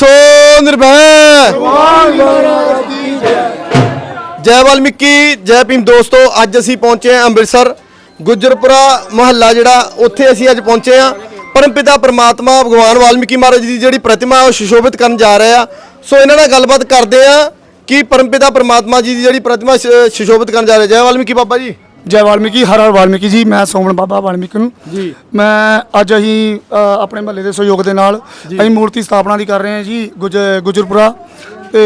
ਸੋ ਨਿਰਭੈ ਜੈ ਵਾਲਮੀਕੀ, ਜੈ ਭੀਮ ਦੋਸਤੋ, ਅੱਜ ਅਸੀਂ ਪਹੁੰਚੇ ਹਾਂ ਅੰਮ੍ਰਿਤਸਰ, ਗੁਜਰਪੁਰਾ ਮੁਹੱਲਾ ਜਿਹੜਾ, ਉੱਥੇ ਅਸੀਂ ਅੱਜ ਪਹੁੰਚੇ ਹਾਂ। ਪਰਮਪਿਤਾ ਪ੍ਰਮਾਤਮਾ, ਭਗਵਾਨ ਵਾਲਮੀਕੀ ਮਹਾਰਾਜ ਦੀ ਜਿਹੜੀ ਪ੍ਰਤਿਮਾ, ਉਹ ਸੁਸ਼ੋਭਿਤ ਕਰਨ ਜਾ ਰਹੇ ਆ ਸੋ ਇਹਨਾਂ ਨਾਲ ਗੱਲਬਾਤ ਕਰਦੇ ਆ ਕਿ ਪਰਮਪਿਤਾ ਪ੍ਰਮਾਤਮਾ ਜੀ ਦੀ ਜਿਹੜੀ ਪ੍ਰਤਿਮਾ, ਸ਼- ਸੁਸ਼ੋਭਿਤ ਕਰਨ ਜਾ ਰਹੇ। ਜੈ ਵਾਲਮੀਕੀ ਬਾਬਾ ਜੀ। ਜੈ ਵਾਲਮੀਕੀ ਹਰ ਹਰ ਵਾਲਮੀਕੀ ਜੀ ਮੈਂ ਸੋਮਨ ਬਾਬਾ ਵਾਲਮੀਕੀ ਨੂੰ। ਜੀ। ਮੈਂ ਅੱਜ ਅਸੀਂ ਅ, ਆਪਣੇ ਮਹੱਲੇ ਦੇ ਸਹਿਯੋਗ ਦੇ ਨਾਲ ਅਸੀਂ ਮੂਰਤੀ ਸਥਾਪਨਾ ਦੀ ਕਰ ਰਹੇ ਹਾਂ ਜੀ ਗੁਜ ਗੁਜਰਪੁਰਾ ਤੇ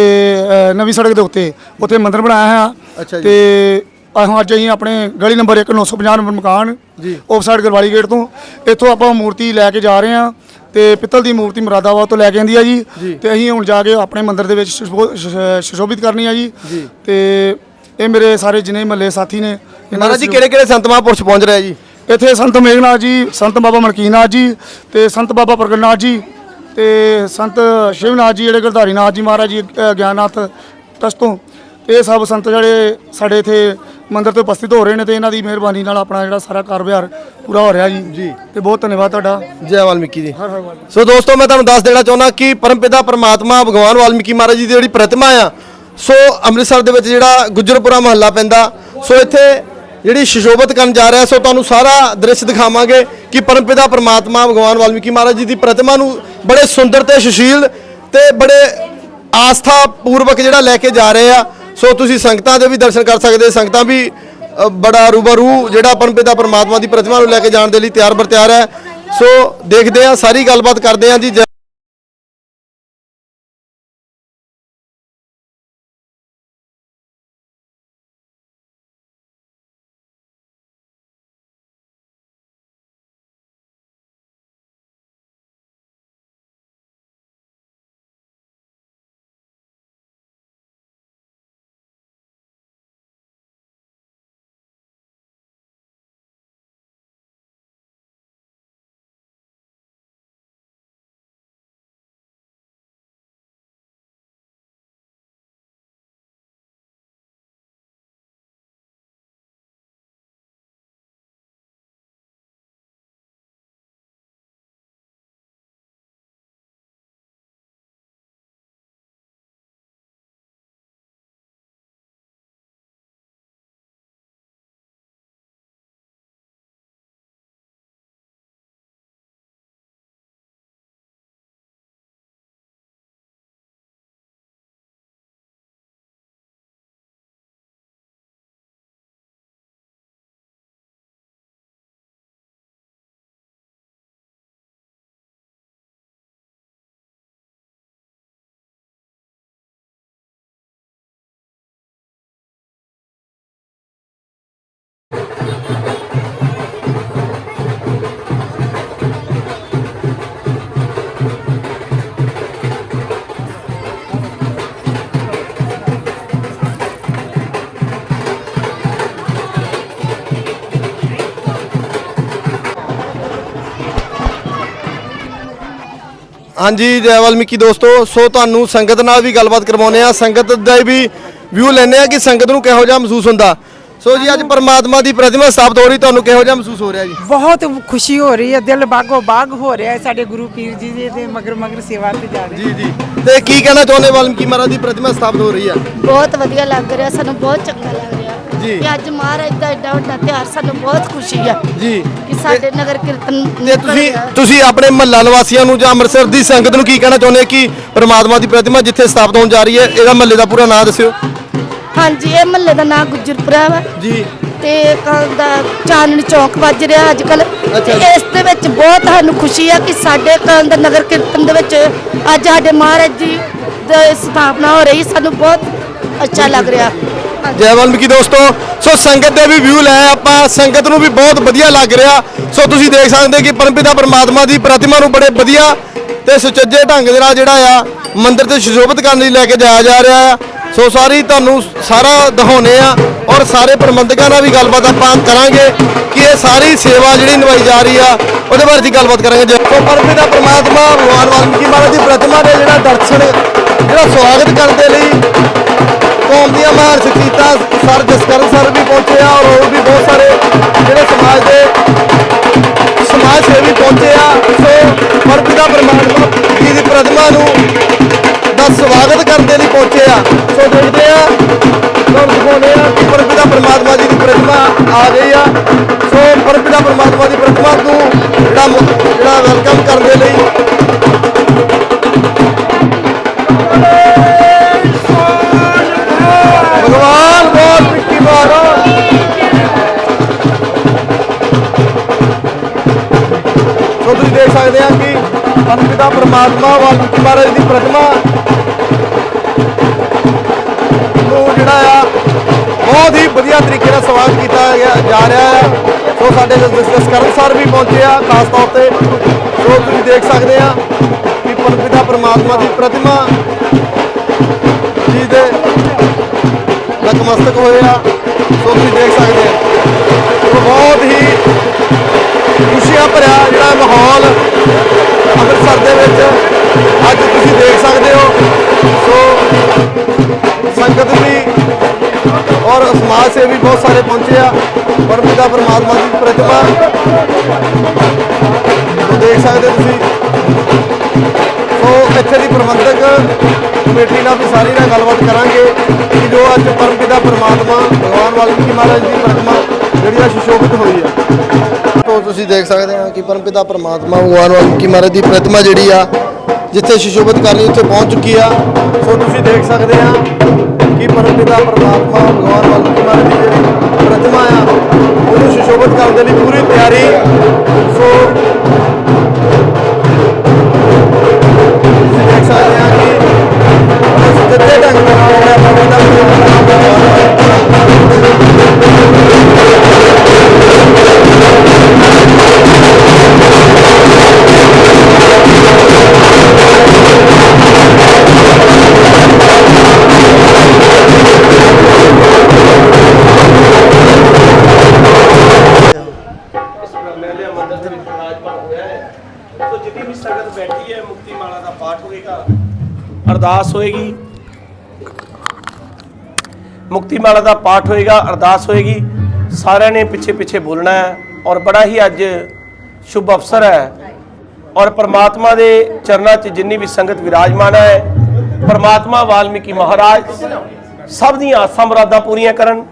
ਅ, ਨਵੀਂ ਸੜਕ ਦੇ ਉੱਤੇ। ਉੱਥੇ ਮੰਦਿਰ ਬਣਾਇਆ ਅੱਛਾ ਹੈ ਜੀ। ਤੇ ਅਸੀਂ ਅੱਜ ਅਸੀਂ ਆਪਣੇ ਗਲੀ ਨੰਬਰ 1 950 ਨੰਬਰ ਮਕਾਨ ਜੀ। ਆਫ ਸਾਈਡ ਗਰਵਾਲੀ ਗੇਟ ਤੋਂ ਇੱਥੋਂ ਆਪਾਂ ਮੂਰਤੀ ਲੈ ਕੇ ਜਾ ਰਹੇ ਹਾਂ ਤੇ ਪਿੱਤਲ ਦੀ ਮੂਰਤੀ ਮੁਰਾਦਾਬਾਦ ਤੋਂ ਲੈ ਕੇ ਆਂਦੀ ਆ ਜੀ। ਤੇ ਅਸੀਂ ਹੁਣ ਜਾ ਕੇ ਆਪਣੇ ਮੰਦਿਰ ਦੇ ਵਿੱਚ ਸੁਸ਼ੋ- ਸੁਸ਼- ਸੁਸ਼ੋਭਿਤ ਕਰਨੀ ਆ ਜੀ। ਤੇ ਇਹ ਮੇਰੇ ਸਾਰੇ ਜਿੰਨੇ ਮਹੱਲੇ ਸਾਥੀ ਨੇ ਮਹਾਰਾਜ ਜੀ ਕਿਹੜੇ ਕਿਹੜੇ ਸੰਤ ਮਹਾਂਪੁਰਸ਼ ਪਹੁੰਚ ਰਹੇ ਜੀ? ਇੱਥੇ ਸੰਤ ਮੇਘਨਾਥ ਜੀ ਸੰਤ ਬਾਬਾ ਮਲਕੀਨਾਥ ਜੀ ਤੇ ਸੰਤ ਬਾਬਾ ਪ੍ਰਗਟਨਾਥ ਜੀ ਤੇ ਸੰਤ ਸ਼ਿਵਨਾਥ ਜੀ ਜਿਹੜੇ ਗਰਧਾਰੀ ਨਾਥ ਜੀ ਮਹਾਰਾਜ ਜੀ ਗਿਆਨਨਾਥ ਟਰਸਟ ਤੋਂ। ਇਹ ਸਭ ਸੰਤ ਜਿਹੜੇ ਸਾਡੇ ਇੱਥੇ ਮੰਦਿਰ ਤੇ ਉਪਸਥਿਤ ਹੋ ਰਹੇ ਨੇ ਤੇ ਇਹਨਾਂ ਦੀ ਮਿਹਰਬਾਨੀ ਨਾਲ ਆਪਣਾ ਜਿਹੜਾ ਸਾਰਾ ਕਾਰੋਬਾਰ ਪੂਰਾ ਹੋ ਰਿਹਾ ਜੀ। ਜੀ। ਤੇ ਬਹੁਤ ਧੰਨਵਾਦ ਤੁਹਾਡਾ। ਜੈ ਵਾਲਮੀਕੀ ਜੀ। ਸੋ ਦੋਸਤੋ ਮੈਂ ਤੁਹਾਨੂੰ ਦੱਸ ਦੇਣਾ ਚਾਹੁੰਦਾ ਕਿ ਪਰਮਪਿਤਾ ਪਰਮਾਤਮਾ ਭਗਵਾਨ ਵਾਲਮੀਕੀ ਮਹਾਰਾਜ ਜੀ ਦੀ ਜਿਹੜੀ ਪ੍ਰਤਿਮਾ ਆ ਸੋ ਅੰਮ੍ਰਿਤਸਰ ਦੇ ਵਿੱਚ ਜਿਹੜਾ ਗੁੱਜਰਪੁਰਾ ਮਹੱਲਾ ਪੈਂਦਾ ਸੋ ਇੱਥੇ ਜਿਹੜੀ ਸ਼ਿਸ਼ੋਭਤ ਕਰਨ ਜਾ ਰਿਹਾ ਸੋ ਤੁਹਾਨੂੰ ਸਾਰਾ ਦ੍ਰਿਸ਼ ਦਿਖਾਵਾਂਗੇ ਕਿ ਪਰਮਪਿਤਾ ਪਰਮਾਤਮਾ ਭਗਵਾਨ ਵਾਲਮੀਕੀ ਮਹਾਰਾਜ ਜੀ ਦੀ ਪ੍ਰਤਿਮਾ ਨੂੰ ਬੜੇ ਸੁੰਦਰ ਤੇ ਸੁਸ਼ੀਲ ਤੇ ਬੜੇ ਆਸਥਾ ਪੂਰਵਕ ਜਿਹੜਾ ਲੈ ਕੇ ਜਾ ਰਹੇ ਆ। ਸੋ ਤੁਸੀਂ ਸੰਗਤਾਂ ਦੇ ਵੀ ਦਰਸ਼ਨ ਕਰ ਸਕਦੇ ਸੰਗਤਾਂ ਵੀ ਅ, ਬੜਾ ਰੂਬਰੂ ਜਿਹੜਾ ਪਰਮਪਿਤਾ ਪਰਮਾਤਮਾ ਦੀ ਪ੍ਰਤਿਮਾ ਨੂੰ ਲੈ ਕੇ ਜਾਣ ਦੇ ਲਈ ਤਿਆਰ ਬਰ ਤਿਆਰ ਹੈ। ਸੋ ਦੇਖਦੇ ਆ ਸਾਰੀ ਗੱਲਬਾਤ ਕਰਦੇ ਆ ਜੀ ਹਾਂਜੀ ਜੈ ਵਾਲਮੀਕੀ ਦੋਸਤੋ। ਸੋ ਤੁਹਾਨੂੰ ਸੰਗਤ ਨਾਲ ਵੀ ਗੱਲਬਾਤ ਕਰਵਾਉਨੇ ਆ ਸੰਗਤ ਦਾ ਵੀ ਵਿਊ ਲੈਣੇ ਆ ਕਿ ਸੰਗਤ ਨੂੰ ਕਿਹੋ ਜਿਹਾ ਮਹਿਸੂਸ ਹੁੰਦਾ। ਸੋ ਜੀ ਅੱਜ ਪਰਮਾਤਮਾ ਦੀ ਪ੍ਰਤਿਮਾ ਸਥਾਪਿਤ ਹੋ ਰਹੀ ਤੁਹਾਨੂੰ ਕਿਹੋ ਜਿਹਾ ਮਹਿਸੂਸ ਹੋ ਰਿਹਾ ਜੀ? ਬਹੁਤ ਖੁਸ਼ੀ ਹੋ ਰਹੀ ਹੈ। ਦਿਲ ਬਾਗੋ ਬਾਗ ਹੋ ਰਿਹਾ ਹੈ ਸਾਡੇ ਗੁਰੂ ਪੀਰ ਜੀ ਦੇ ਤੇ ਮਗਰ ਮਗਰ ਸੇਵਾ ਤੇ ਜਾ ਰਹੇ ਜੀ ਜੀ। ਤੇ ਕੀ ਕਹਿਣਾ ਚਾਹੁੰਦੇ ਵਾਲਮੀਕੀ ਮਹਾਰਾਜ ਦੀ ਪ੍ਰਤਿਮਾ ਸਥਾਪਿਤ ਹੋ ਰਹੀ ਆ ਬਹੁਤ ਵਧੀਆ ਲੱਗ ਰਿਹਾ ਸਾਨੂੰ ਬਹੁਤ ਚੰਗਾ ਲੱਗ ਰਿਹਾ ਜੀ। ਕਿ ਅੱਜ ਮਹਾਰਾਜ ਦਾ ਏਡਾ ਵੱਡਾ ਤਿਉਹਾਰ ਸਾਨੂੰ ਬਹੁਤ ਖੁਸ਼ੀ ਆ ਜੀ ਕਿ ਸਾਡੇ ਨਗਰ ਕੀਰਤਨ ਤੇ ਤੁਸੀਂ। ਤੁਸੀਂ ਆਪਣੇ ਮਹੱਲਾ ਨਿਵਾਸੀਆਂ ਨੂੰ ਜਾਂ ਅੰਮ੍ਰਿਤਸਰ ਦੀ ਸੰਗਤ ਨੂੰ ਕੀ ਕਹਿਣਾ ਚਾਹੁੰਦੇ ਆ ਕਿ ਪਰਮਾਤਮਾ ਦੀ ਪ੍ਰਤਿਮਾ ਜਿੱਥੇ ਸਥਾਪਿਤ ਹੋਣ ਜਾ ਰਹੀ ਹੈ ਇਹਦਾ ਮਹੱਲੇ ਦਾ ਪੂਰਾ ਨਾਮ ਦੱਸਿਓ ਹਾਂਜੀ ਇਹ ਮਹੱਲੇ ਦਾ ਨਾਮ ਗੁਜਰਪੁਰਾ ਵਾ ਜੀ ਤੇ ਕੱਲ ਦਾ ਚਾਨਣ ਚੌਕ ਵੱਜ ਰਿਹਾ ਅੱਜ ਕੱਲ। ਇਸ ਦੇ ਵਿੱਚ ਬਹੁਤ ਸਾਨੂੰ ਖੁਸ਼ੀ ਆ ਕਿ ਸਾਡੇ ਕੱਲ ਦਾ ਨਗਰ ਕੀਰਤਨ ਦੇ ਵਿੱਚ ਅੱਜ ਸਾਡੇ ਮਹਾਰਾਜ ਜੀ ਦੀ ਸਥਾਪਨਾ ਹੋ ਰਹੀ ਸਾਨੂੰ ਬਹੁਤ ਅੱਛਾ ਲੱਗ ਰਿਹਾ। ਜੈ ਵਾਲਮੀਕੀ ਦੋਸਤੋ। ਸੋ ਸੰਗਤ ਦੇ ਵੀ ਵਿਊ ਲੈ ਆਪਾਂ। ਸੰਗਤ ਨੂੰ ਵੀ ਬਹੁਤ ਵਧੀਆ ਲੱਗ ਰਿਹਾ। ਸੋ ਤੁਸੀਂ ਦੇਖ ਸਕਦੇ ਕਿ ਪਰਮਪਿਤਾ ਪਰਮਾਤਮਾ ਦੀ ਪ੍ਰਤਿਮਾ ਨੂੰ ਬੜੇ ਵਧੀਆ ਤੇ ਸੁਚੱਜੇ ਢੰਗ ਦੇ ਨਾਲ ਜਿਹੜਾ ਆ, ਮੰਦਿਰ ਤੇ ਸੁਸ਼ੋਭਿਤ ਕਰਨ ਲਈ ਲੈ ਕੇ ਜਾਇਆ ਜਾ ਰਿਹਾ ਆ। ਸੋ ਸਾਰੀ ਤੁਹਾਨੂੰ ਸਾਰਾ ਦਿਖਾਉਨੇ ਆ ਔਰ ਸਾਰੇ ਪ੍ਰਬੰਧਕਾਂ ਨਾਲ ਵੀ ਗੱਲਬਾਤ ਆਪਾਂ ਕਰਾਂਗੇ ਕਿ ਇਹ ਸਾਰੀ ਸੇਵਾ ਜਿਹੜੀ ਨਿਭਾਈ ਜਾ ਰਹੀ ਆ, ਉਹਦੇ ਬਾਰੇ ਦੀ ਗੱਲਬਾਤ ਕਰਾਂਗੇ। ਜੇ ਸੋ ਪਰਮਪਿਤਾ ਪਰਮਾਤਮਾ, ਭਗਵਾਨ ਵਾਲਮੀਕੀ ਮਹਾਰਾਜ ਦੀ ਪ੍ਰਤਿਮਾ ਦੇ ਜਿਹੜਾ ਦਰਸ਼ਨ, ਜਿਹੜਾ ਸਵਾਗਤ ਕਰਨ ਦੇ ਲਈ ਕੌਮ ਦੀਆਂ ਮਹਾਨ ਸ਼ਖਸੀਅਤਾਂ ਸਰ ਜਸਕਰਨ ਸਰ ਵੀ ਪਹੁੰਚੇ ਆ ਔਰ ਹੋਰ ਵੀ ਬਹੁਤ ਸਾਰੇ ਜਿਹੜੇ ਸਮਾਜ ਦੇ ਸਮਾਜ ਸੇਵੀ ਪਹੁੰਚੇ ਆ। ਸੋ ਪਰਪਿਤਾ ਪਰਮਾਤਮਾ ਜੀ ਦੀ ਪ੍ਰਤਿਮਾ ਨੂੰ ਦਾ ਸਵਾਗਤ ਕਰਨ ਦੇ ਲਈ ਪਹੁੰਚੇ ਆ। ਸੋ ਦੇਖਦੇ ਆ ਲੋਕ ਦਿਖਾਉਂਦੇ ਆ ਕਿ ਪਰਮਪਿਤਾ ਪਰਮਾਤਮਾ ਜੀ ਦੀ ਪ੍ਰਤਿਮਾ ਆ ਗਈ ਆ। ਸੋ ਪਰਮਪਿਤਾ ਪਰਮਾਤਮਾ ਦੀ ਪ੍ਰਤਿਮਾ ਨੂੰ ਜਿਹੜਾ ਪਰਮਾਤਮਾ ਮਹਾਰਾਜ ਦੀ ਪ੍ਰਤਿਮਾ ਨੂੰ ਜਿਹੜਾ ਆ, ਬਹੁਤ ਹੀ ਵਧੀਆ ਤਰੀਕੇ ਨਾਲ ਸਵਾਗਤ ਕੀਤਾ ਗਿਆ, ਜਾ ਰਿਹਾ ਹੈ। ਸੋ ਸਾਡੇ ਡਿਸਕਸ ਕਰਨ ਸਰ ਵੀ ਪਹੁੰਚੇ ਆ, ਖਾਸ ਤੌਰ ਤੇ ਸੋ ਤੁਸੀਂ ਦੇਖ ਸਕਦੇ ਆ ਕਿ ਪਰਮਪਿਤਾ ਪਰਮਾਤਮਾ ਦੀ ਪ੍ਰਤਿਮਾ ਜੀ ਦੇ ਨਤਮਸਤਕ ਹੋਏ ਆ, ਸੋ ਤੁਸੀਂ ਦੇਖ ਸਕਦੇ ਆ। ਬਹੁਤ ਹੀ ਖੁਸ਼ੀਆਂ ਭਰਿਆ ਜਿਹੜਾ ਮਾਹੌਲ ਅੰਮ੍ਰਿਤਸਰ ਦੇ ਵਿੱਚ ਅੱਜ ਤੁਸੀਂ ਦੇਖ ਸਕਦੇ ਹੋ। ਸੋ, ਸੰਗਤ ਵੀ ਔਰ ਸਮਾਜ ਸੇਵੀ ਬਹੁਤ ਸਾਰੇ ਪਹੁੰਚੇ ਆ। ਪਰਮਿਤਾ ਪਰਮਾਤਮਾ ਦੀ ਪ੍ਰਤਿਮਾ। ਦੇਖ ਸਕਦੇ ਹੋ ਤੁਸੀਂ। ਸੋ, ਇੱਥੇ ਦੀ ਪ੍ਰਬੰਧਕ ਕਮੇਟੀ ਨਾਲ ਵੀ ਸਾਰੀ ਨਾਲ ਗੱਲਬਾਤ ਕਰਾਂਗੇ ਕਿ ਜੋ ਅੱਜ ਪਰਮਪਿਤਾ ਪਰਮਾਤਮਾ, ਭਗਵਾਨ ਵਾਲਮੀਕੀ ਮਹਾਰਾਜ ਦੀ ਪ੍ਰਤਿਮਾ ਜਿਹੜੀ ਆ ਸੁਸ਼ੋਭਿਤ ਹੋਈ ਆ। ਤੋ ਤੁਸੀਂ ਦੇਖ ਸਕਦੇ ਆ ਕਿ ਪਰਮਪਿਤਾ ਪਰਮਾਤਮਾ, ਭਗਵਾਨ ਵਾਲਮੀਕੀ ਮਹਾਰਾਜ ਦੀ ਪ੍ਰਤਿਮਾ ਜਿਹੜੀ ਆ ਜਿੱਥੇ ਸੁਸ਼ੋਭਿਤ ਕਰਨੀ ਉੱਥੇ ਪਹੁੰਚ ਚੁੱਕੀ ਆ। ਸੋ ਤੁਸੀਂ ਦੇਖ ਸਕਦੇ ਆ ਕਿ ਪਰਮਪਿਤਾ, ਪਰਮਾਤਮਾ, ਭਗਵਾਨ ਵਾਲਮੀਕੀ ਮਹਾਰਾਜ ਦੀ ਜਿਹੜੀ ਪ੍ਰਤਿਮਾ ਆ, ਉਹਨੂੰ ਸੁਸ਼ੋਭਿਤ ਕਰਨ ਦੇ ਲਈ ਪੂਰੀ ਤਿਆਰੀ। ਸੋ ਪਾਠ ਹੋਏਗਾ ਅਰਦਾਸ ਹੋਏਗੀ। ਮੁਕਤੀ ਮਾਲਾ ਦਾ ਪਾਠ ਹੋਏਗਾ, ਅਰਦਾਸ ਹੋਏਗੀ। ਸਾਰਿਆਂ ਨੇ ਪਿੱਛੇ ਪਿੱਛੇ ਬੋਲਣਾ ਹੈ ਔਰ ਬੜਾ ਹੀ ਅੱਜ ਸ਼ੁਭ ਅਵਸਰ ਹੈ। ਔਰ ਪ੍ਰਮਾਤਮਾ ਦੇ ਚਰਨਾਂ 'ਚ ਜਿੰਨੀ ਵੀ ਸੰਗਤ ਵਿਰਾਜਮਾਨ ਹੈ, ਪ੍ਰਮਾਤਮਾ, ਵਾਲਮੀਕੀ ਮਹਾਰਾਜ ਸਭ ਦੀਆਂ ਆਸਾਂ ਮੁਰਾਦਾਂ ਪੂਰੀਆਂ ਕਰਨ।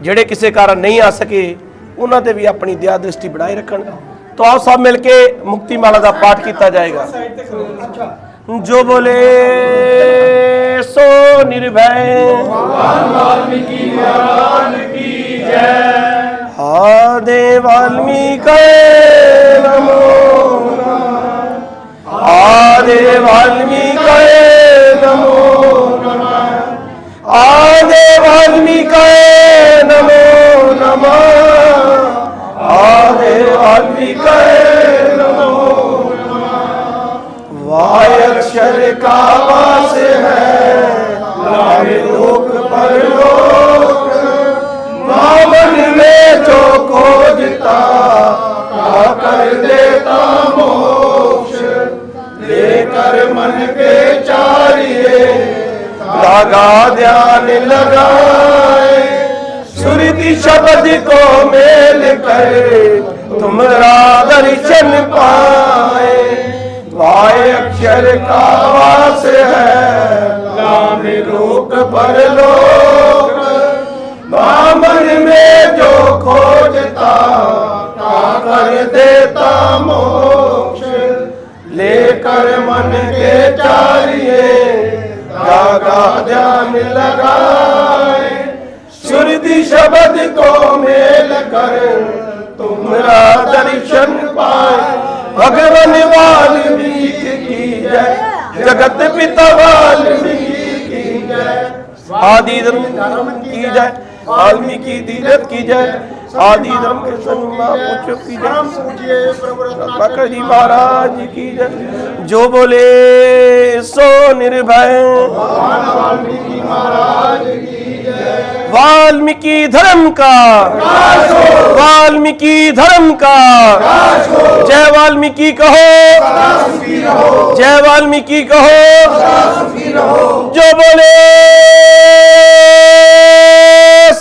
ਜਿਹੜੇ ਕਿਸੇ ਕਾਰਨ ਨਹੀਂ ਆ ਸਕੇ, ਉਹਨਾਂ ਤੇ ਵੀ ਆਪਣੀ ਦਇਆ ਦ੍ਰਿਸ਼ਟੀ ਬਣਾਏ ਰੱਖਣ। ਤਾਂ ਆਓ ਸਭ ਮਿਲ ਕੇ ਮੁਕਤੀ ਮਾਲਾ ਦਾ ਪਾਠ ਕੀਤਾ ਜਾਏਗਾ ਜੋ ਬੋਲੇ ਸੋ ਨਿਰਭੈ ਭਗਵਾਨ ਵਾਲਮੀਕੀ ਮਹਾਰਾਜ ਕੀ ਜੈ ਆਦੇ ਵਾਲਮੀਕੀ ਨਮੋ ਨਮः ਆਦੇ ਵਾਲਮੀਕੀ ਨਮੋ ਆਦੇ ਵਾਲਮੀਕਾਏ اکشر کعبہ سے ہے۔ لام روک پر میں جو کھوجتا کر دیتا لے کر من کے چاریے لگا دھیان لگائے۔ سرتی شبد کو میل کر ਤੁਮਰਾ ਦਰਸ਼ਨ ਪਾਏ ਵਾਏ ਅਖਰ ਕਾ ਵਾਸ ਹੈ ਨਾਮ ਰੂਪ ਪਰ ਲੋਕ ਬਾਮਨ ਮੇ ਜੋ ਖੋਜਤਾ ਤਾ ਕਰ ਦੇਤਾ ਮੋਕਸ਼ ਲੈ ਕਰ ਮਨ ਕੇ ਚਾਰੀਏ ਜਾਗਾ ਧਿਆਨ ਲਗਾਏ ਸੁਰਦੀ ਸ਼ਬਦ ਕੋ ਮੇਲ ਕਰ بھگوان والمیک کی جائے جگت پتا والمیک کی جائے آدی درم کی جائے عالمی کی دیدت کی جائے آدھی دھرم کے سن اللہ پوچھو کی جائے بکر جی مہاراج کی جائے جو بولے سو نربھے مہاراج کی جائے والمیکی دھرم کا۔ والمیکی دھرم کا۔ جے والمیکی کہو۔ جے والمیکی کہو۔ جو بولے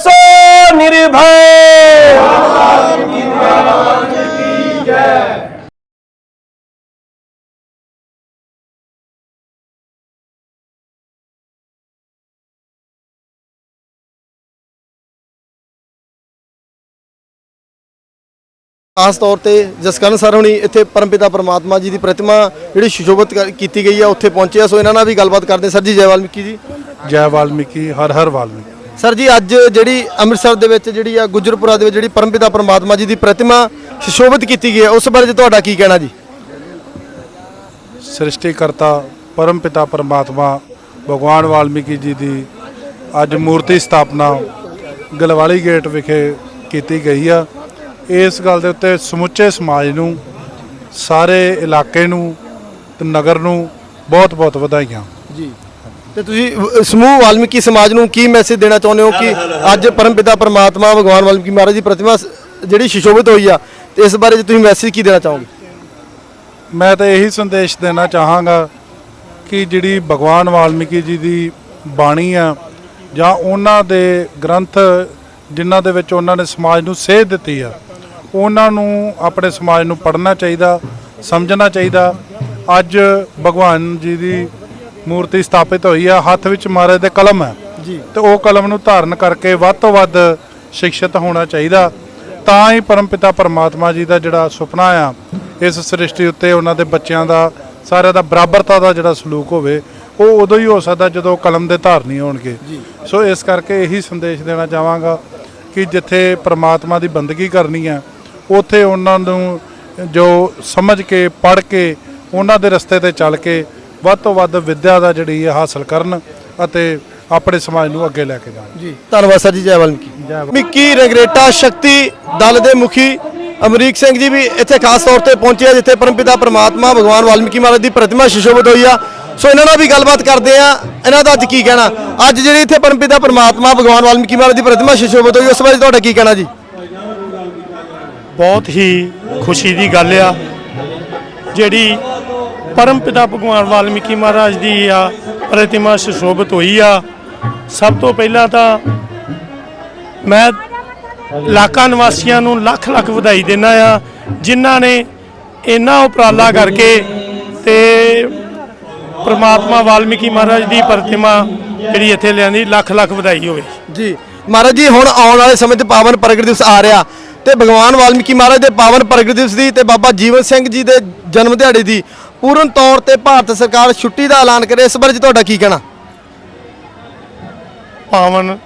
سو نربھے ਖਾਸ ਤੌਰ ਤੇ ਜਸਕਰਨ ਸਰ ਹੁਣੀ ਇੱਥੇ ਪਰਮਪਿਤਾ ਪਰਮਾਤਮਾ ਜੀ ਦੀ ਪ੍ਰਤਿਮਾ ਜਿਹੜੀ ਸੁਸ਼ੋਭਿਤ ਕੀਤੀ ਗਈ ਆ ਉੱਥੇ ਪਹੁੰਚੇ ਆ। ਸੋ ਇਹਨਾਂ ਨਾਲ ਵੀ ਗੱਲਬਾਤ ਕਰਦੇ। ਸਰ ਜੀ ਜੈ ਵਾਲਮੀਕੀ ਜੀ। ਜੈ ਵਾਲਮੀਕੀ ਹਰ ਹਰ ਵਾਲਮੀਕੀ। ਸਰ ਜੀ ਅੱਜ ਜਿਹੜੀ ਅੰਮ੍ਰਿਤਸਰ ਦੇ ਵਿੱਚ ਜਿਹੜੀ ਆ ਗੁਜਰਪੁਰਾ ਦੇ ਵਿੱਚ ਜਿਹੜੀ ਪਰਮਪਿਤਾ ਪਰਮਾਤਮਾ ਜੀ ਦੀ ਪ੍ਰਤਿਮਾ ਸੁਸ਼ੋਭਿਤ ਕੀਤੀ ਗਈ ਹੈ ਉਸ ਬਾਰੇ ਤੁਹਾਡਾ ਕੀ ਕਹਿਣਾ ਜੀ? ਸ੍ਰਿਸ਼ਟੀ ਕਰਤਾ ਪਰਮ ਪਿਤਾ ਪਰਮਾਤਮਾ ਭਗਵਾਨ ਵਾਲਮੀਕੀ ਜੀ ਦੀ ਅੱਜ ਮੂਰਤੀ ਸਥਾਪਨਾ ਗਲਵਾਲੀ ਗੇਟ ਵਿਖੇ ਕੀਤੀ ਗਈ ਆ। ਇਸ ਗੱਲ ਦੇ ਉੱਤੇ ਸਮੁੱਚੇ ਸਮਾਜ ਨੂੰ ਸਾਰੇ ਇਲਾਕੇ ਨੂੰ ਤੇ ਨਗਰ ਨੂੰ ਬਹੁਤ ਬਹੁਤ ਵਧਾਈਆਂ। ਜੀ। ਤੇ ਤੁਸੀਂ ਸਮੂਹ ਵਾਲਮੀਕੀ ਸਮਾਜ ਨੂੰ ਕੀ ਮੈਸੇਜ ਦੇਣਾ ਚਾਹੁੰਦੇ ਹੋ ਕਿ ਅੱਜ ਪਰਮਪਿਤਾ ਪਰਮਾਤਮਾ ਭਗਵਾਨ ਵਾਲਮੀਕੀ ਮਹਾਰਾਜ ਦੀ ਪ੍ਰਤਿਮਾ ਜਿਹੜੀ ਸੁਸ਼ੋਭਿਤ ਹੋਈ ਆ ਤੇ ਇਸ ਬਾਰੇ 'ਚ ਤੁਸੀਂ ਮੈਸੇਜ ਕੀ ਦੇਣਾ ਚਾਹੋਗੇ? ਮੈਂ ਤਾਂ ਇਹੀ ਸੰਦੇਸ਼ ਦੇਣਾ ਚਾਹਾਂਗਾ ਕਿ ਜਿਹੜੀ ਭਗਵਾਨ ਵਾਲਮੀਕੀ ਜੀ ਦੀ ਬਾਣੀ ਆ ਜਾਂ ਉਹਨਾਂ ਦੇ ਗ੍ਰੰਥ ਜਿਨ੍ਹਾਂ ਦੇ ਵਿੱਚ ਉਹਨਾਂ ਨੇ ਸਮਾਜ ਨੂੰ ਸੇਧ ਦਿੱਤੀ ਆ ਉਹਨਾਂ ਨੂੰ ਆਪਣੇ ਸਮਾਜ ਨੂੰ ਪੜ੍ਹਨਾ ਚਾਹੀਦਾ ਸਮਝਣਾ ਚਾਹੀਦਾ। ਅੱਜ ਭਗਵਾਨ ਜੀ ਦੀ ਮੂਰਤੀ ਸਥਾਪਿਤ ਹੋਈ ਆ ਹੱਥ ਵਿੱਚ ਮਹਾਰਾਜ ਦੇ ਕਲਮ ਹੈ। ਜੀ। ਤੇ ਉਹ ਕਲਮ ਨੂੰ ਧਾਰਨ ਕਰਕੇ ਵੱਧ ਤੋਂ ਵੱਧ ਸਿੱਖਿਅਤ ਹੋਣਾ ਚਾਹੀਦਾ। ਤਾਂ ਹੀ ਪਰਮਪਿਤਾ ਪਰਮਾਤਮਾ ਜੀ ਦਾ ਜਿਹੜਾ ਸੁਪਨਾ ਆ ਇਸ ਸ੍ਰਿਸ਼ਟੀ ਉੱਤੇ ਉਹਨਾਂ ਦੇ ਬੱਚਿਆਂ ਦਾ ਸਾਰਿਆਂ ਦਾ ਬਰਾਬਰਤਾ ਦਾ ਜਿਹੜਾ ਸਲੂਕ ਹੋਵੇ ਉਹ ਉਦੋਂ ਹੀ ਹੋ ਸਕਦਾ ਜਦੋਂ ਕਲਮ ਦੇ ਧਾਰਨੀ ਹੋਣਗੇ। ਸੋ ਇਸ ਕਰਕੇ ਇਹੀ ਸੰਦੇਸ਼ ਦੇਣਾ ਚਾਹਾਂਗਾ ਕਿ ਜਿੱਥੇ ਪਰਮਾਤਮਾ ਦੀ ਬੰਦਗੀ ਕਰਨੀ ਹੈ ਉੱਥੇ ਉਹਨਾਂ ਨੂੰ ਜੋ ਸਮਝ ਕੇ ਪੜ੍ਹ ਕੇ ਉਹਨਾਂ ਦੇ ਰਸਤੇ ਤੇ ਚੱਲ ਕੇ ਵੱਧ ਤੋਂ ਵੱਧ ਵਿੱਦਿਆ ਦਾ ਜਿਹੜੀ ਹੈ ਹਾਸਲ ਕਰਨ ਅਤੇ ਆਪਣੇ ਸਮਾਜ ਨੂੰ ਅੱਗੇ ਲੈ ਕੇ ਜਾਣ। ਜੀ ਧੰਨਵਾਦ ਸਰ ਜੀ ਜੈ ਵਾਲਮੀਕੀ ਮਿੱਕੀ ਰੰਗਰੇਟਾ ਸ਼ਕਤੀ ਦਲ ਦੇ ਮੁਖੀ ਅਮਰੀਕ ਸਿੰਘ ਜੀ ਵੀ ਇੱਥੇ ਖਾਸ ਤੌਰ ਤੇ ਪਹੁੰਚੇ ਆ ਜਿੱਥੇ ਪਰਮਪਿਤਾ ਪ੍ਰਮਾਤਮਾ ਭਗਵਾਨ ਵਾਲਮੀਕੀ ਮਹਾਰਾਜ ਦੀ ਪ੍ਰਤਿਮਾ ਸੁਸ਼ੋਭਿਤ ਹੋਈ ਆ। ਸੋ ਇਹਨਾਂ ਨਾਲ ਵੀ ਗੱਲਬਾਤ ਕਰਦੇ ਆ। ਇਹਨਾਂ ਦਾ ਅੱਜ ਕੀ ਕਹਿਣਾ? ਅੱਜ ਜਿਹੜੀ ਇੱਥੇ ਪਰਮਪਿਤਾ ਪ੍ਰਮਾਤਮਾ ਭਗਵਾਨ ਵਾਲਮੀਕੀ ਮਹਾਰਾਜ ਦੀ ਪ੍ਰਤਿਮਾ ਸੁਸ਼ੋਭਿਤ ਹੋਈ ਉਸ ਬਾਰੇ ਤੁਹਾਡਾ ਕੀ ਕਹਿਣਾ ਜੀ? ਬਹੁਤ ਹੀ ਖੁਸ਼ੀ ਦੀ ਗੱਲ ਆ, ਜਿਹੜੀ ਪਰਮ ਪਿਤਾ ਭਗਵਾਨ ਵਾਲਮੀਕੀ ਮਹਾਰਾਜ ਦੀ ਆ ਪ੍ਰਤਿਮਾ ਸੁਸ਼ੋਭਿਤ ਹੋਈ ਆ। ਸਭ ਤੋਂ ਪਹਿਲਾਂ ਤਾਂ ਮੈਂ ਇਲਾਕਾ ਨਿਵਾਸੀਆਂ ਨੂੰ ਲੱਖ ਲੱਖ ਵਧਾਈ ਦਿੰਦਾ ਆ, ਜਿਨ੍ਹਾਂ ਨੇ ਇੰਨਾ ਉਪਰਾਲਾ ਕਰਕੇ ਤੇ ਪ੍ਰਮਾਤਮਾ ਵਾਲਮੀਕੀ ਮਹਾਰਾਜ ਦੀ ਪ੍ਰਤਿਮਾ ਜਿਹੜੀ ਇੱਥੇ ਲਿਆਂਦੀ, ਲੱਖ ਲੱਖ ਵਧਾਈ ਹੋਵੇ। ਜੀ, ਮਹਾਰਾਜ ਜੀ, ਹੁਣ ਆਉਣ ਵਾਲੇ ਸਮੇਂ 'ਚ ਪਾਵਨ ਪ੍ਰਗਟ ਦਿਵਸ ਆ ਰਿਹਾ। ਤੇ ਭਗਵਾਨ ਵਾਲਮੀਕੀ ਮਹਾਰਾਜ ਦੇ ਪਾਵਨ ਪ੍ਰਗਟ ਦਿਵਸ ਦੀ ਤੇ ਬਾਬਾ ਜੀਵਨ ਸਿੰਘ ਜੀ ਦੇ ਜਨਮ ਦਿਹਾੜੇ ਦੀ ਪੂਰਨ ਤੌਰ ਤੇ ਭਾਰਤ ਸਰਕਾਰ ਛੁੱਟੀ ਦਾ ਐਲਾਨ ਕਰੇ ਇਸ ਬਾਰੇ ਤੁਹਾਡਾ ਕੀ ਕਹਿਣਾ? ਪਾਵਨ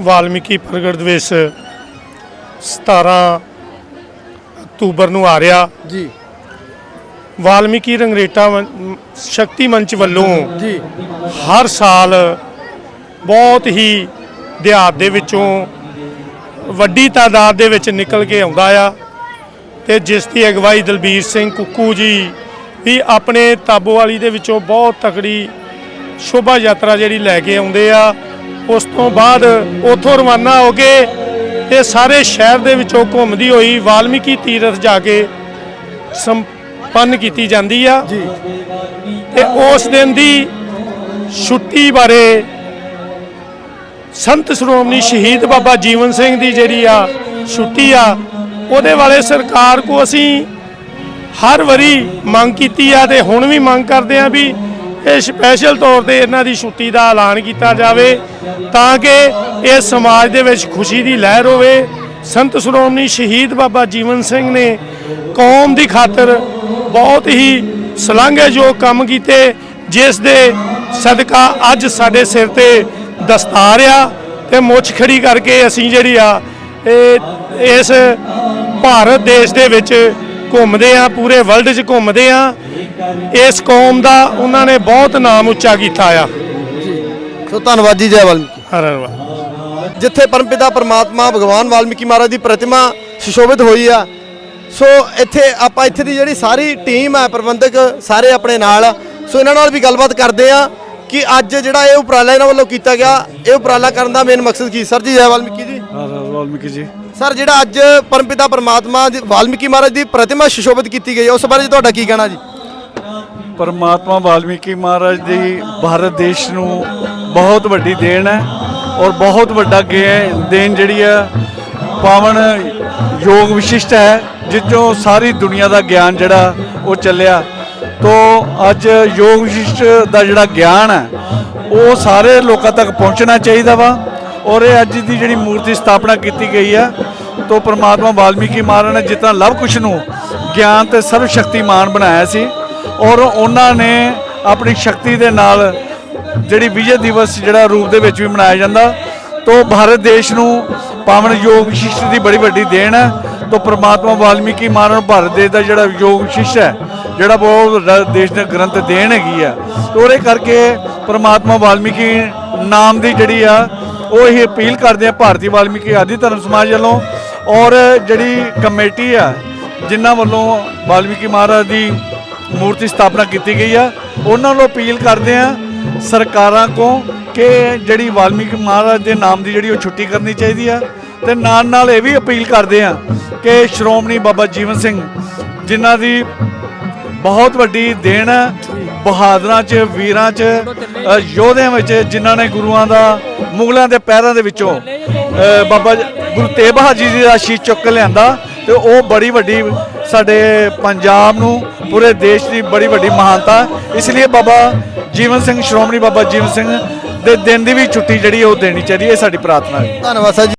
ਵਾਲਮੀਕੀ ਪ੍ਰਗਟ ਦਿਵਸ 17 ਅਕਤੂਬਰ ਨੂੰ ਆ ਰਿਹਾ। ਜੀ। ਵਾਲਮੀਕੀ ਰੰਗਰੇਟਾ ਸ਼ਕਤੀ ਮੰਚ ਵੱਲੋਂ ਜੀ। ਹਰ ਸਾਲ ਬਹੁਤ ਹੀ ਦਿਹਾਤ ਦੇ ਵਿੱਚੋਂ ਵੱਡੀ ਤਾਦਾਦ ਦੇ ਵਿੱਚ ਨਿਕਲ ਕੇ ਆਉਂਦਾ ਆ ਤੇ ਜਿਸ ਦੀ ਅਗਵਾਈ ਦਲਬੀਰ ਸਿੰਘ ਕੁੱਕੂ ਜੀ ਵੀ ਆਪਣੇ ਤਾਬੋਵਾਲੀ ਦੇ ਵਿੱਚੋਂ ਬਹੁਤ ਤਕੜੀ ਸ਼ੋਭਾ ਯਾਤਰਾ ਜਿਹੜੀ ਲੈ ਕੇ ਆਉਂਦੇ ਆ ਉਸ ਤੋਂ ਬਾਅਦ ਉਥੋਂ ਰਵਾਨਾ ਹੋ ਕੇ ਤੇ ਸਾਰੇ ਸ਼ਹਿਰ ਦੇ ਵਿੱਚੋਂ ਘੁੰਮਦੀ ਹੋਈ ਵਾਲਮੀਕੀ ਤੀਰਥ ਜਾ ਕੇ ਸੰਪੰਨ ਕੀਤੀ ਜਾਂਦੀ ਆ ਤੇ ਉਸ ਦਿਨ ਦੀ ਛੁੱਟੀ ਬਾਰੇ ਸੰਤ ਸ਼੍ਰੋਮਣੀ ਸ਼ਹੀਦ ਬਾਬਾ ਜੀਵਨ ਸਿੰਘ ਦੀ ਜਿਹੜੀ ਆ ਛੁੱਟੀ ਆ, ਉਹਦੇ ਵਾਲੇ ਸਰਕਾਰ ਕੋ ਅਸੀਂ ਹਰ ਵਾਰੀ ਮੰਗ ਕੀਤੀ ਆ ਤੇ ਹੁਣ ਵੀ ਮੰਗ ਕਰਦੇ ਆ ਵੀ ਇਹ ਸਪੈਸ਼ਲ ਤੌਰ ਤੇ ਇਹਨਾਂ ਦੀ ਛੁੱਟੀ ਦਾ ਐਲਾਨ ਕੀਤਾ ਜਾਵੇ ਤਾਂ ਕਿ ਇਹ ਸਮਾਜ ਦੇ ਵਿੱਚ ਖੁਸ਼ੀ ਦੀ ਲਹਿਰ ਹੋਵੇ। ਸੰਤ ਸ਼੍ਰੋਮਣੀ ਸ਼ਹੀਦ ਬਾਬਾ ਜੀਵਨ ਸਿੰਘ ਨੇ ਕੌਮ ਦੀ ਖਾਤਰ ਬਹੁਤ ਹੀ ਸ਼ਲਾਘਾਯੋਗ ਕੰਮ ਕੀਤੇ, ਜਿਸ ਦੇ ਸਦਕਾ ਅੱਜ ਸਾਡੇ ਸਿਰ ਤੇ ਦਸਤਾਰ ਆ ਤੇ ਮੁੱਛ ਖੜੀ ਕਰਕੇ ਅਸੀਂ ਜਿਹੜੀ ਆ ਇਹ ਇਸ ਭਾਰਤ ਦੇਸ਼ ਦੇ ਵਿੱਚ ਘੁੰਮਦੇ ਆ ਪੂਰੇ ਵਰਲਡ 'ਚ ਘੁੰਮਦੇ ਆ ਇਸ ਕੌਮ ਦਾ ਉਹਨਾਂ ਨੇ ਬਹੁਤ ਨਾਮ ਉੱਚਾ ਕੀਤਾ ਆ ਸੋ ਧੰਨਵਾਦ ਜੀ ਜੈ ਵਾਲਮੀਕੀ ਹਰ ਹਰ ਵਾਹਿਗੁਰੂ। ਜਿੱਥੇ ਪਰਮਪਿਤਾ ਪਰਮਾਤਮਾ ਭਗਵਾਨ ਵਾਲਮੀਕੀ ਮਹਾਰਾਜ ਦੀ ਪ੍ਰਤਿਮਾ ਸੁਸ਼ੋਭਿਤ ਹੋਈ ਆ ਸੋ ਇੱਥੇ ਆਪਾਂ ਇੱਥੇ ਦੀ ਜਿਹੜੀ ਸਾਰੀ ਟੀਮ ਹੈ ਪ੍ਰਬੰਧਕ ਸਾਰੇ ਆਪਣੇ ਨਾਲ ਆ। ਸੋ ਇਹਨਾਂ ਨਾਲ ਵੀ ਗੱਲਬਾਤ ਕਰਦੇ ਆ ਕਿ ਅੱਜ ਜਿਹੜਾ ਇਹ ਉਪਰਾਲਾ ਇਹਨਾਂ ਵੱਲੋਂ ਕੀਤਾ ਗਿਆ ਇਹ ਉਪਰਾਲਾ ਕਰਨ ਦਾ ਮੇਨ ਮਕਸਦ ਕੀ? ਸਰ ਜੀ ਜੈ ਵਾਲਮੀਕੀ ਜੀ। ਵਾਲਮੀਕੀ ਜੀ। ਸਰ ਜਿਹੜਾ ਅੱਜ ਪਰਮਪਿਤਾ ਪਰਮਾਤਮਾ ਦੀ ਵਾਲਮੀਕੀ ਮਹਾਰਾਜ ਦੀ ਪ੍ਰਤਿਮਾ ਸੁਸ਼ੋਭਿਤ ਕੀਤੀ ਗਈ ਹੈ, ਉਸ ਬਾਰੇ ਤੁਹਾਡਾ ਕੀ ਕਹਿਣਾ ਜੀ? ਪਰਮਾਤਮਾ ਵਾਲਮੀਕੀ ਮਹਾਰਾਜ ਦੀ ਭਾਰਤ ਦੇਸ਼ ਨੂੰ ਬਹੁਤ ਵੱਡੀ ਦੇਣ ਹੈ ਔਰ ਬਹੁਤ ਵੱਡਾ ਦੇਣ ਜਿਹੜੀ ਹੈ ਪਾਵਨ ਯੋਗ ਵਿਸ਼ਿਸ਼ਟ ਹੈ ਜਿੱਚੋਂ ਸਾਰੀ ਦੁਨੀਆ ਦਾ ਗਿਆਨ ਜਿਹੜਾ ਉਹ ਚੱਲਿਆ। ਤੋਂ ਅੱਜ ਯੋਗ ਵਿਸ਼ਿਸ਼ਟ ਦਾ ਜਿਹੜਾ ਗਿਆਨ ਹੈ, ਉਹ ਸਾਰੇ ਲੋਕਾਂ ਤੱਕ ਪਹੁੰਚਣਾ ਚਾਹੀਦਾ ਵਾ ਔਰ ਇਹ ਅੱਜ ਦੀ ਜਿਹੜੀ ਮੂਰਤੀ ਸਥਾਪਨਾ ਕੀਤੀ ਗਈ ਹੈ, ਤੋਂ ਪ੍ਰਮਾਤਮਾ ਵਾਲਮੀਕੀ ਮਹਾਰਾਜ ਨੇ ਜਿੱਦਾਂ ਲਵ ਕੁਸ਼ ਨੂੰ ਗਿਆਨ ਤੇ ਸਰਵ ਸ਼ਕਤੀਮਾਨ ਬਣਾਇਆ ਸੀ ਔਰ ਉਹਨਾਂ ਨੇ ਆਪਣੀ ਸ਼ਕਤੀ ਦੇ ਨਾਲ ਜਿਹੜੀ ਵਿਜੇ ਦਿਵਸ ਜਿਹੜਾ ਰੂਪ ਦੇ ਵਿੱਚ ਵੀ ਮਨਾਇਆ ਜਾਂਦਾ, ਤੋਂ ਭਾਰਤ ਦੇਸ਼ ਨੂੰ ਪਾਵਨ ਯੋਗ ਵਿਸ਼ਿਸ਼ਟ ਦੀ ਬੜੀ ਵੱਡੀ ਦੇਣ ਹੈ, ਤੋਂ ਪ੍ਰਮਾਤਮਾ ਵਾਲਮੀਕੀ ਮਹਾਰਾਜ ਭਾਰਤ ਦੇਸ਼ ਦਾ ਜਿਹੜਾ ਯੋਗ ਵਿਸ਼ਿਸ਼ਟ ਹੈ ਜਿਹੜਾ ਬਹੁਤ ਦੇਸ਼ ਦੇ ਗ੍ਰੰਥ ਦੇਣ ਹੈਗੀ ਆ ਉਹਦੇ ਕਰਕੇ ਪ੍ਰਮਾਤਮਾ ਵਾਲਮੀਕੀ ਨਾਮ ਦੀ ਜਿਹੜੀ ਆ, ਉਹ ਇਹ ਅਪੀਲ ਕਰਦੇ ਆ ਭਾਰਤੀ ਵਾਲਮੀਕੀ ਆਦਿ ਧਰਮ ਸਮਾਜ ਵੱਲੋਂ, ਔਰ ਜਿਹੜੀ ਕਮੇਟੀ ਆ, ਜਿਨ੍ਹਾਂ ਵੱਲੋਂ ਵਾਲਮੀਕੀ ਮਹਾਰਾਜ ਦੀ ਮੂਰਤੀ ਸਥਾਪਨਾ ਕੀਤੀ ਗਈ ਆ, ਉਹਨਾਂ ਨੂੰ ਅਪੀਲ ਕਰਦੇ ਆ ਸਰਕਾਰਾਂ ਕੋ ਕਿ ਜਿਹੜੀ ਵਾਲਮੀਕੀ ਮਹਾਰਾਜ ਦੇ ਨਾਮ ਦੀ ਜਿਹੜੀ ਉਹ ਛੁੱਟੀ ਕਰਨੀ ਚਾਹੀਦੀ ਆ, ਤੇ ਨਾਲ ਨਾਲ ਇਹ ਵੀ ਅਪੀਲ ਕਰਦੇ ਆ ਕਿ ਸ਼੍ਰੋਮਣੀ ਬਾਬਾ ਜੀਵਨ ਸਿੰਘ, ਜਿਨ੍ਹਾਂ ਦੀ ਬਹੁਤ ਵੱਡੀ ਦੇਣ ਬਹਾਦਰਾਂ 'ਚ ਵੀਰਾਂ 'ਚ ਅ, ਯੋਧਿਆਂ ਵਿੱਚ ਜਿਨ੍ਹਾਂ ਨੇ ਗੁਰੂਆਂ ਦਾ ਮੁਗਲਾਂ ਦੇ ਪੈਰਾਂ ਦੇ ਵਿੱਚੋਂ ਅ, ਬਾਬਾ ਜ- ਗੁਰੂ ਤੇਗ ਬਹਾਦਰ ਜੀ ਦਾ ਸ਼ੀਸ਼ ਚੁੱਕ ਕੇ ਲਿਆਂਦਾ ਤੇ ਉਹ ਬੜੀ ਵੱਡੀ ਸਾਡੇ ਪੰਜਾਬ ਨੂੰ ਪੂਰੇ ਦੇਸ਼ ਦੀ ਬੜੀ ਵੱਡੀ ਮਹਾਨਤਾ ਹੈ। ਇਸ ਲਈ ਬਾਬਾ ਜੀਵਨ ਸਿੰਘ ਸ਼੍ਰੋਮਣੀ ਬਾਬਾ ਜੀਵਨ ਸਿੰਘ ਦੇ ਦਿਨ ਦੀ ਵੀ ਛੁੱਟੀ ਜਿਹੜੀ ਉਹ ਦੇਣੀ ਚਾਹੀਦੀ ਹੈ ਇਹ ਸਾਡੀ ਪ੍ਰਾਰਥਨਾ ਹੈ ਧੰਨਵਾਦ ਸਰ ਜੀ